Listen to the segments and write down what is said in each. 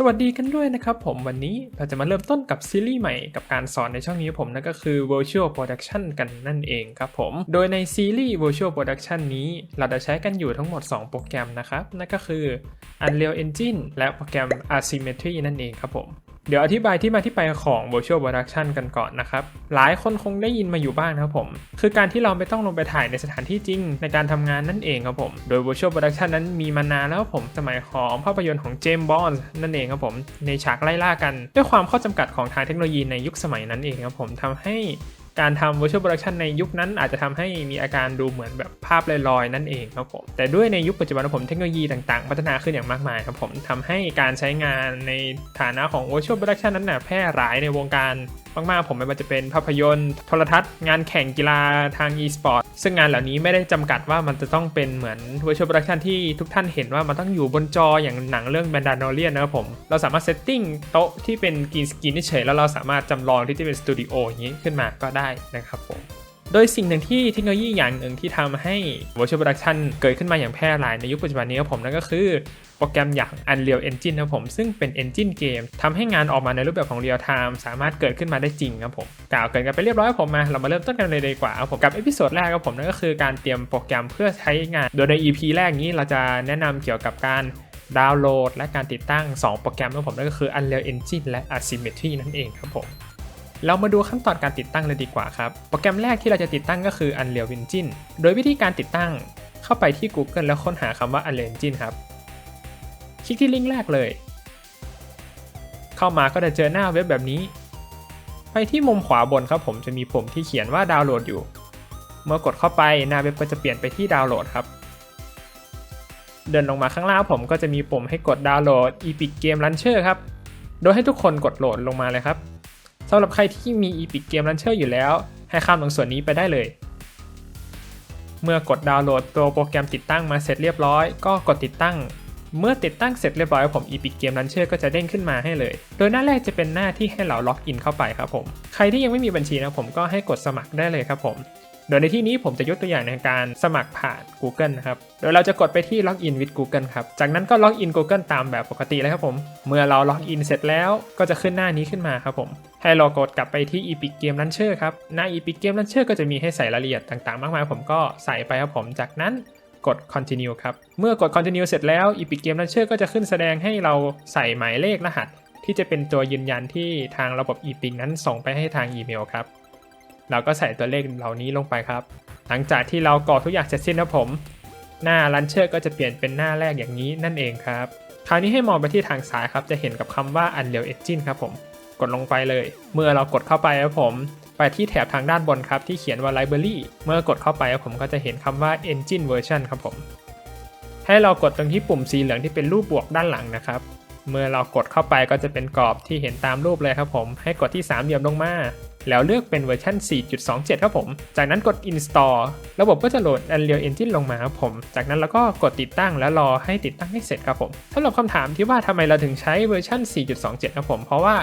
สวัสดีกันด้วยนะครับผมวันนี้เราจะมาเริ่มต้นกับซีรีส์ใหม่กับการสอนในช่องนี้ผมนั่นก็คือ Virtual Production กันนั่นเองครับผม โดยในซีรีส์ Virtual Production นี้เราจะใช้กันอยู่ทั้งหมด 2 โปรแกรมนะครับ นั่นก็คือ Unreal Engine และโปรแกรม Asymmetry นั่นเองครับผม เดี๋ยวอธิบายที่มาที่ไปของ Virtual Production กันก่อนนะครับ หลายคนคงได้ยินมาอยู่บ้างนะครับผม คือการที่เราไม่ต้องลงไปถ่ายในสถานที่จริง ในการทำงานนั่นเองครับผม โดย Virtual Production นั้นมีมานานแล้วผมสมัยของภาพยนตร์ของเจมส์บอนด์นั่นเองครับผม ในฉากไล่ล่ากัน ด้วยความข้อจำกัดของทางเทคโนโลยีในยุคสมัยนั้นเองครับผมทำให้ การทำ virtual production ในยุคนั้นอาจจะทำให้มีอาการดูเหมือนแบบภาพลอยๆ นั่นเองครับผมแต่ด้วยในยุคปัจจุบันผมเทคโนโลยีต่างๆ พัฒนาขึ้นอย่างมากมายครับผมทำให้การใช้งานในฐานะของ virtual production นั้นนะแพร่หลายในวงการ มากๆ ผมไม่ว่าจะเป็นภาพยนตร์ โทรทัศน์ งานแข่งกีฬาทาง e-sport ซึ่งงานเหล่านี้ไม่ได้จำกัดว่ามันจะต้องเป็นเหมือน virtual production ที่ทุกท่านเห็นว่ามันต้องอยู่บนจออย่างหนังเรื่อง b a n d a n o r i a n นะครับผม เราสามารถเซตติ้งโต๊ะที่เป็นกรีนสกรีนเฉยแล้วเราสามารถจำลองที่จะเป็นสตูดิโออย่างนี้ขึ้นมาก็ได้นะครับผม โดยสิ่งหนึ่งที่เทคโนโลยีอย่างหนึ่งที่ทำให้ virtual production เกิดขึ้นมาอย่างแพร่หลายในยุคปัจจุบันนี้ครับผมนั่นก็คือโปรแกรมอย่าง Unreal Engine ครับผมซึ่งเป็น Engine เกมทำให้งานออกมาในรูปแบบของ Real Time สามารถเกิดขึ้นมาได้จริงครับผมกล่าวเกินกันไปเรียบร้อยผมมาเรามาเริ่มต้นกันเลยดีกว่าครับผมกับเอพิโซดแรกครับผมนั่นก็คือการเตรียมโปรแกรมเพื่อใช้งาน โดยใน EP แรกนี้เราจะแนะนำเกี่ยวกับการดาวน์โหลด และการติดตั้ง 2 โปรแกรมนะครับผมนั่นก็คือ Unreal Engine และ Asymmetry นั่นเองครับผม เรามาดูขั้นตอนการติดตั้งเลยดีกว่าครับ โปรแกรมแรกที่เราจะติดตั้งก็คือ Unreal Engine โดยวิธีการติดตั้งเข้าไปที่ Google แล้วค้นหาคำว่า Unreal Engine ครับ คลิกที่ลิงก์แรกเลย เข้ามาก็จะเจอหน้าเว็บแบบนี้ ไปที่มุมขวาบนครับผมจะมีปุ่มที่เขียนว่าดาวน์โหลดอยู่ เมื่อกดเข้าไปหน้าเว็บก็จะเปลี่ยนไปที่ดาวน์โหลดครับ เดินลงมาข้างล่างผมก็จะมีปุ่มให้กดดาวน์โหลด Epic Game Launcher ครับ โดยให้ทุกคนกดโหลดลงมาเลยครับ สำหรับใครที่มี Epic Game Launcher อยู่แล้ว ให้ข้ามตรงส่วนนี้ไปได้เลย เมื่อกดดาวน์โหลดตัวโปรแกรมติดตั้งมาเสร็จเรียบร้อยก็กดติดตั้ง เมื่อติดตั้งเสร็จเรียบร้อยผม Epic Game Launcher ก็จะเด้งขึ้นมาให้เลย โดยหน้าแรกจะเป็นหน้าที่ให้เราล็อกอินเข้าไปครับผม ใครที่ยังไม่มีบัญชีนะผมก็ให้กดสมัครได้เลยครับผม โดยในที่นี้ผมจะยกตัวอย่างในการสมัครผ่าน Google นะครับ โดยเราจะกดไปที่ Login with Google ครับ จากนั้นก็ Login Google ตามแบบปกติเลยครับผม เมื่อเรา Login เสร็จแล้วก็จะขึ้นหน้านี้ขึ้นมาครับผม ให้เรากดกลับไปที่ Epic Game Launcher ครับ หน้า Epic Game Launcher ก็จะมีให้ใส่รายละเอียดต่างๆ มากมาย ผมก็ใส่ไปครับผม จากนั้นกด continue ครับ เมื่อกด continue เสร็จแล้ว Epic Game Launcher ก็จะขึ้นแสดงให้เราใส่หมายเลขรหัส ที่จะเป็นตัวยืนยันที่ทางระบบ Epic นั้นส่งไปให้ทางอีเมลครับ เราก็ใส่ตัวเลขเหล่านี้ลงไปครับ หลังจากที่เรากรอกทุกอย่างเสร็จสิ้นนะผม หน้าลันเชอร์ก็จะเปลี่ยนเป็นหน้าแรกอย่างนี้นั่นเองครับ คราวนี้ให้มองไปที่ทางซ้ายครับ จะเห็นกับคำว่า Unreal Engine ครับผม กดลงไปเลย เมื่อเรากดเข้าไปครับผม ไปที่แถบทางด้านบนครับที่เขียนว่า Library เมื่อกดเข้าไปครับผมก็จะเห็นคำว่า Engine Version ครับผม ให้เรากดตรงที่ปุ่มสีเหลืองที่เป็นรูปบวกด้านหลังนะครับ เมื่อเรากดเข้าไปก็จะเป็นกรอบที่เห็นตามรูปเลยครับผม ให้กดที่สามเหลี่ยมลงมา แล้วเลือกเป็นเวอร์ชัน4.27 ครับผม จากนั้นกด install ระบบก็จะโหลด Unreal Engine ลงมาครับผม จากนั้นเราก็กดติดตั้งแล้วรอให้ติดตั้งให้เสร็จครับผมสำหรับคำถามที่ว่าทำไมเราถึงใช้เวอร์ชัน4.27 ครับผม เพราะว่า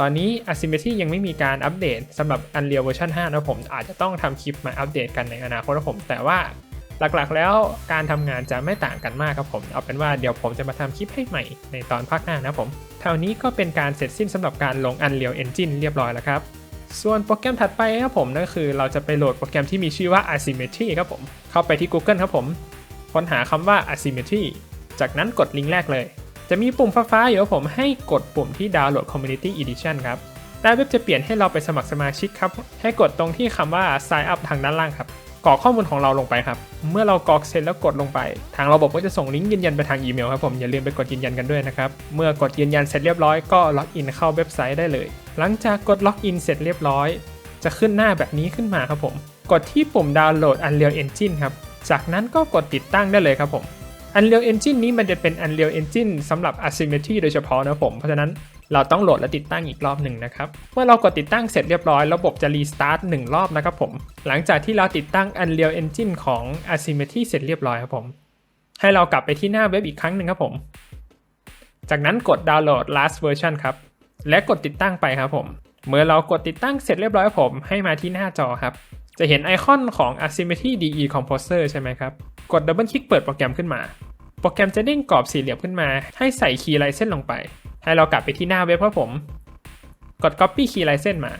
ตอนนี้ Asymmetry ยังไม่มีการอัปเดตสำหรับ Unreal เวอร์ชัน5นะผมอาจจะต้องทำคลิปมาอัปเดตกันในอนาคตนะผม แต่ว่า หลักๆ แล้วการทำงานจะไม่ต่างกันมากครับผม เอาเป็นว่าเดี๋ยวผมจะมาทำคลิปให้ใหม่ในตอนภาคหน้านะผมเท่านี้ก็เป็นการเสร็จสิ้นสำหรับการลง Unreal Engine เรียบร้อยแล้วครับส่วนโปรแกรมถัดไปครับผมนั่นก็คือเราจะไปโหลดโปรแกรมที่มีชื่อว่า Asymmetry ครับผม เข้าไปที่ Google ครับผม ค้นหาคำว่า Asymmetry จากนั้นกดลิงก์แรกเลย จะมีปุ่มฟ้าๆอยู่ครับผมให้กดปุ่มที่ดาวน์โหลด Community Edition ครับหน้าเว็บจะเปลี่ยนให้เราไปสมัครสมาชิกครับ ให้กดตรงที่คำว่า Sign up ทางด้านล่างครับ กรอกข้อมูลของเราลงไปครับ เมื่อเรากรอกเสร็จแล้วกดลงไป ทางระบบก็จะส่งลิงก์ยืนยันไปทางอีเมลครับผม อย่าลืมไปกดยืนยันกันด้วยนะครับ เมื่อกดยืนยันเสร็จเรียบร้อยก็ล็อกอินเข้าเว็บไซต์ได้เลย หลังจากกดล็อกอินเสร็จเรียบร้อย จะขึ้นหน้าแบบนี้ขึ้นมาครับผม กดที่ปุ่มดาวน์โหลด Unreal Engine ครับ จากนั้นก็กดติดตั้งได้เลยครับผม Unreal Engine นี้มันจะเป็น Unreal Engine สำหรับ Asymmetry โดยเฉพาะนะผม เพราะฉะนั้น เราต้องโหลดและติดตั้งอีกรอบหนึ่งนะครับ เมื่อเรากดติดตั้งเสร็จเรียบร้อย ระบบจะรีสตาร์ทหนึ่งรอบนะครับผม หลังจากที่เราติดตั้ง Unreal Engine ของ Asymmetry เสร็จเรียบร้อยครับผม ให้เรากลับไปที่หน้าเว็บอีกครั้งหนึ่งครับผม จากนั้นกดดาวน์โหลด last version ครับ และกดติดตั้งไปครับผม เมื่อเรากดติดตั้งเสร็จเรียบร้อยผม ให้มาที่หน้าจอครับ จะเห็นไอคอนของ Asymmetry DE Composer ใช่ไหมครับ กดดับเบิลคลิกเปิดโปรแกรมขึ้นมา โปรแกรมจะเด้งกรอบสี่เหลี่ยมขึ้นมา ให้ใส่คีย์ลายเส้นลงไป ให้เรากลับไปที่หน้าเว็บครับผม กด copy key license มา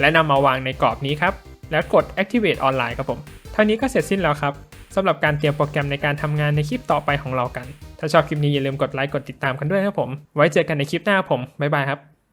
และนำมาวางในกรอบนี้ครับ แล้วกด activate online ครับผม เท่านี้ก็เสร็จสิ้นแล้วครับสำหรับการเตรียมโปรแกรมในการทำงานในคลิปต่อไปของเรากัน ถ้าชอบคลิปนี้อย่าลืมกดไลค์กดติดตามกันด้วยครับผม ไว้เจอกันในคลิปหน้าผม บ๊ายบายครับ